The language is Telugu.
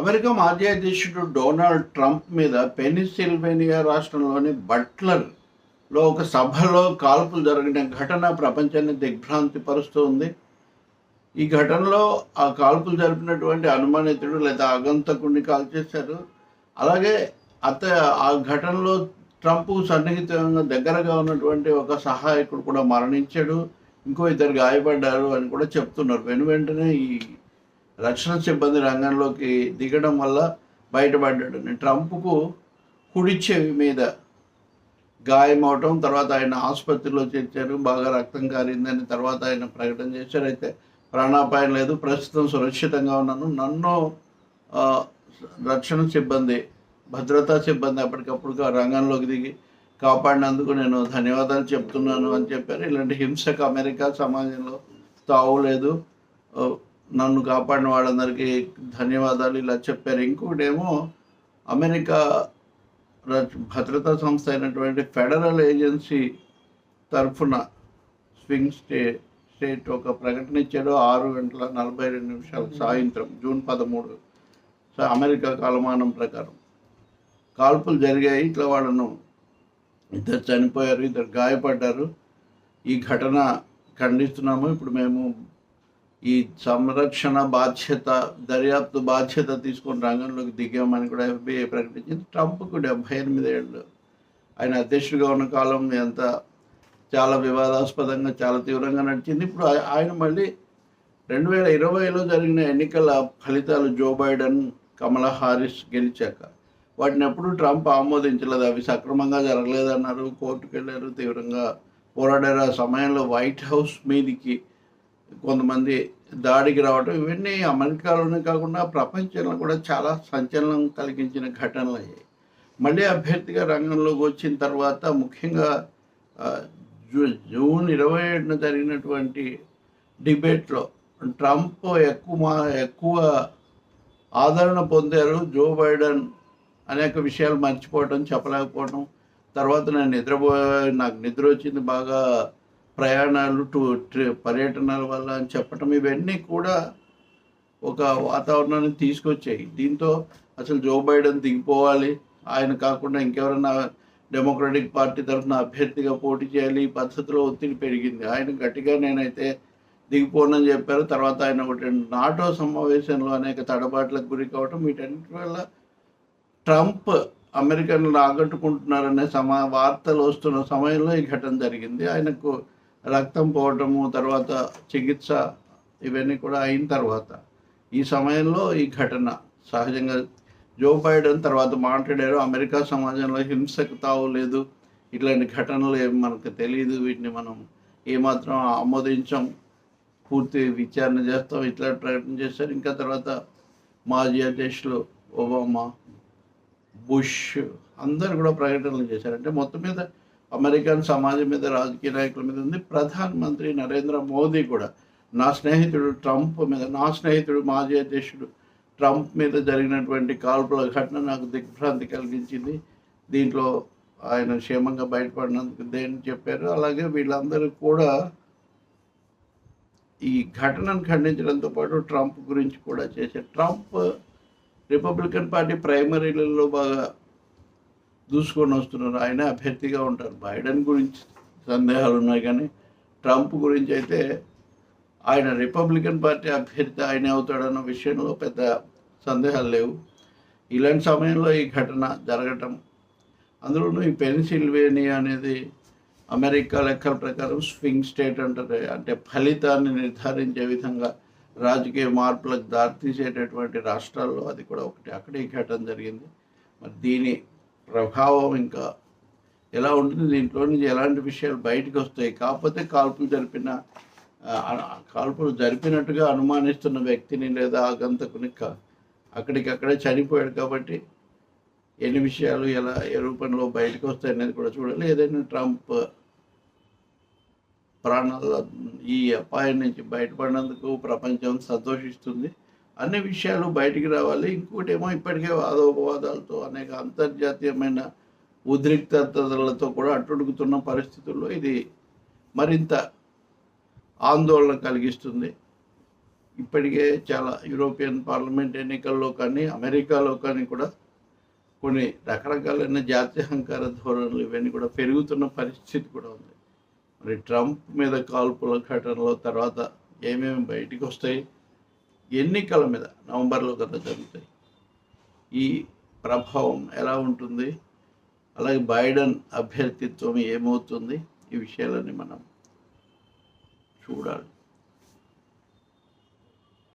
అమెరికా మాజీ అధ్యక్షుడు డొనాల్డ్ ట్రంప్ మీద పెనిసిల్వేనియా రాష్ట్రంలోని బట్లర్లో ఒక సభలో కాల్పులు జరిగిన ఘటన ప్రపంచాన్ని దిగ్భ్రాంతి పరుస్తూ ఉంది ఈ ఘటనలో ఆ కాల్పులు జరిపినటువంటి అనుమానితుడు లేదా ఆగంతకుడిని కాల్ చేశారు. అలాగే అత ఆ ఘటనలో ట్రంప్ సన్నిహితంగా దగ్గరగా ఉన్నటువంటి ఒక సహాయకుడు కూడా మరణించాడు. ఇంకో ఇద్దరు గాయపడ్డారు అని కూడా చెప్తున్నారు. వెను వెంటనే ఈ రక్షణ సిబ్బంది రంగంలోకి దిగడం వల్ల బయటపడ్డాడు ట్రంప్కు కుడి చెవి మీద గాయం అవటం తర్వాత ఆయన ఆసుపత్రిలో చేర్చారు బాగా రక్తం కారిందని తర్వాత ఆయన ప్రకటన చేశారు. అయితే ప్రాణాపాయం లేదు ప్రస్తుతం సురక్షితంగా ఉన్నాను. నన్ను రక్షణ సిబ్బంది భద్రతా సిబ్బంది అప్పటికప్పుడు ఆ రంగంలోకి దిగి కాపాడినందుకు నేను ధన్యవాదాలు చెప్తున్నాను అని చెప్పారు. ఇలాంటి హింసకు అమెరికా సమాజంలో తావు లేదు. నన్ను కాపాడిన వాళ్ళందరికీ ధన్యవాదాలు. ఇలా చెప్పారు. ఇంకోటి ఏమో అమెరికా భద్రతా సంస్థ అయినటువంటి ఫెడరల్ ఏజెన్సీ తరఫున స్వింగ్ స్టే స్టేట్ ఒక ప్రకటన ఇచ్చాడు ఆరు గంటల నలభై రెండు నిమిషాల సాయంత్రం జూన్ పదమూడు. సో అమెరికా కాలమానం ప్రకారం. కాల్పులు జరిగాయి. ఇట్లా వాళ్ళను ఇద్దరు చనిపోయారు ఇద్దరు గాయపడ్డారు. ఈ ఘటన ఖండిస్తున్నాము. ఇప్పుడు మేము ఈ సంరక్షణ బాధ్యత దర్యాప్తు బాధ్యత తీసుకొని రంగంలోకి దిగామని కూడా ఎఫ్బిఐ ప్రకటించింది. ట్రంప్కు డెబ్బై ఎనిమిది ఏళ్ళు. ఆయన అధ్యక్షుడిగా ఉన్న కాలం ఎంత? చాలా వివాదాస్పదంగా చాలా తీవ్రంగా నడిచింది. ఇప్పుడు ఆయన మళ్ళీ రెండు వేల ఇరవైలో జరిగిన ఎన్నికల ఫలితాలు జో బైడెన్ కమలా హారిస్ గెలిచాక వాటిని ఎప్పుడు ట్రంప్ ఆమోదించలేదు. అవి సక్రమంగా జరగలేదన్నారు. కోర్టుకు వెళ్ళారు తీవ్రంగా పోరాడారు. ఆ సమయంలో వైట్ హౌస్ మీదికి కొంతమంది దాడికి రావటం ఇవన్నీ అమెరికాలోనే కాకుండా ప్రపంచంలో కూడా చాలా సంచలనం కలిగించిన ఘటనలు అయ్యాయి. మళ్ళీ అభ్యర్థిగా రంగంలోకి వచ్చిన తర్వాత ముఖ్యంగా జూ- జూన్ ఇరవై ఏడున జరిగినటువంటి డిబేట్లో ట్రంప్ ఎక్కువ మా- ఎక్కువ ఆదరణ పొందారు జో బైడెన్ అనేక విషయాలు మర్చిపోవటం చెప్పలేకపోవటం. తర్వాత నేను నిద్రపో నాకు నిద్ర వచ్చింది బాగా ప్రయాణాలు టూ పర్యటనల వల్ల అని చెప్పటం ఇవన్నీ కూడా ఒక వాతావరణాన్ని తీసుకొచ్చాయి. దీంతో అసలు జో బైడెన్ దిగిపోవాలి. ఆయన కాకుండా ఇంకెవరైనా డెమోక్రటిక్ పార్టీ తరఫున అభ్యర్థిగా పోటీ చేయాలి ఈ పద్ధతిలో ఒత్తిడి పెరిగింది. ఆయన గట్టిగా నేనైతే దిగిపోనని చెప్పారు. తర్వాత ఆయన ఒకటి నాటో సమావేశంలో అనేక తడబాట్లకు గురి కావటం వీటన్నిటి వల్ల ట్రంప్ అమెరికన్లు ఆకట్టుకుంటున్నారనే సమా వార్తలు వస్తున్న సమయంలో ఈ ఘటన జరిగింది. ఆయనకు రక్తం పోవటము తర్వాత చికిత్స ఇవన్నీ కూడా అయిన తర్వాత ఈ సమయంలో ఈ ఘటన సహజంగా జో బైడెన్ తర్వాత మాట్లాడారు. అమెరికా సమాజంలో హింసకు తావు లేదు. ఇట్లాంటి ఘటనలు ఏమి మనకు తెలియదు. వీటిని మనం ఏమాత్రం ఆమోదించం పూర్తి విచారణ చేస్తాం. ఇట్లా ప్రకటన చేశారు. ఇంకా తర్వాత మాజీ అధ్యక్షులు ఒబామా బుష్ అందరు కూడా ప్రకటనలు చేశారు. అంటే మొత్తం మీద అమెరికన్ సమాజం మీద రాజకీయ నాయకుల మీద ఉంది. ప్రధానమంత్రి నరేంద్ర మోదీ కూడా నా స్నేహితుడు ట్రంప్ మీద నా స్నేహితుడు మాజీ అధ్యక్షుడు ట్రంప్ మీద జరిగినటువంటి కాల్పుల ఘటన నాకు దిగ్భ్రాంతి కలిగించింది. దీంట్లో ఆయన క్షేమంగా బయటపడినందుకు దేని చెప్పారు? అలాగే వీళ్ళందరూ కూడా ఈ ఘటనను ఖండించడంతో పాటు ట్రంప్ గురించి కూడా చేశారు. ట్రంప్ రిపబ్లికన్ పార్టీ ప్రైమరీలలో బాగా దూసుకొని వస్తున్నారు. ఆయన అభ్యర్థిగా ఉంటారు. బైడెన్ గురించి సందేహాలు ఉన్నాయి కానీ ట్రంప్ గురించి అయితే ఆయన రిపబ్లికన్ పార్టీ అభ్యర్థి ఆయన అవుతాడన్న విషయంలో పెద్ద సందేహాలు లేవు. ఇలాంటి సమయంలో ఈ ఘటన జరగటం అందులోనూ ఈ పెన్సిల్వేనియా అనేది అమెరికా లెక్కల ప్రకారం స్వింగ్ స్టేట్ అంటారు. అంటే ఫలితాన్ని నిర్ధారించే విధంగా రాజకీయ మార్పులకు దారితీసేటటువంటి రాష్ట్రాల్లో అది కూడా ఒకటి. అక్కడే ఈ ఘటన జరిగింది. మరి దీని ప్రభావం ఇంకా ఎలా ఉంటుంది దీంట్లో నుంచి ఎలాంటి విషయాలు బయటకు వస్తాయి? కాకపోతే కాల్పులు జరిపిన కాల్పులు జరిపినట్టుగా అనుమానిస్తున్న వ్యక్తిని లేదా ఆగంతకుని కా- అక్కడికక్కడే చనిపోయాడు కాబట్టి ఎన్ని విషయాలు ఎలా ఏ రూపంలో బయటకు వస్తాయి అనేది కూడా చూడాలి. ఏదైనా ట్రంప్ ప్రాణాల ఈ అపాయం నుంచి బయటపడినందుకు ప్రపంచం సంతోషిస్తుంది. అన్ని విషయాలు బయటికి రావాలి. ఇంకోటి ఏమో ఇప్పటికే వాదోపవాదాలతో అనేక అంతర్జాతీయమైన ఉద్రిక్తతలతో కూడా అట్టుడుగుతున్న పరిస్థితుల్లో ఇది మరింత ఆందోళన కలిగిస్తుంది. ఇప్పటికే చాలా యూరోపియన్ పార్లమెంట్ ఎన్నికల్లో కానీ అమెరికాలో కానీ కూడా కొన్ని రకరకాలైన జాతీయ అహంకార ధోరణులు ఇవన్నీ కూడా పెరుగుతున్న పరిస్థితి కూడా ఉంది. మరి ట్రంప్ మీద కాల్పుల ఘటనలో తర్వాత ఏమేమి బయటికి వస్తాయి ఎన్నికల మీద నవంబర్లో కదా జరుగుతాయి. ఈ ప్రభావం ఎలా ఉంటుంది? అలాగే బైడెన్ అభ్యర్థిత్వం ఏమవుతుంది? ఈ విషయాలన్నీ మనం చూడాలి.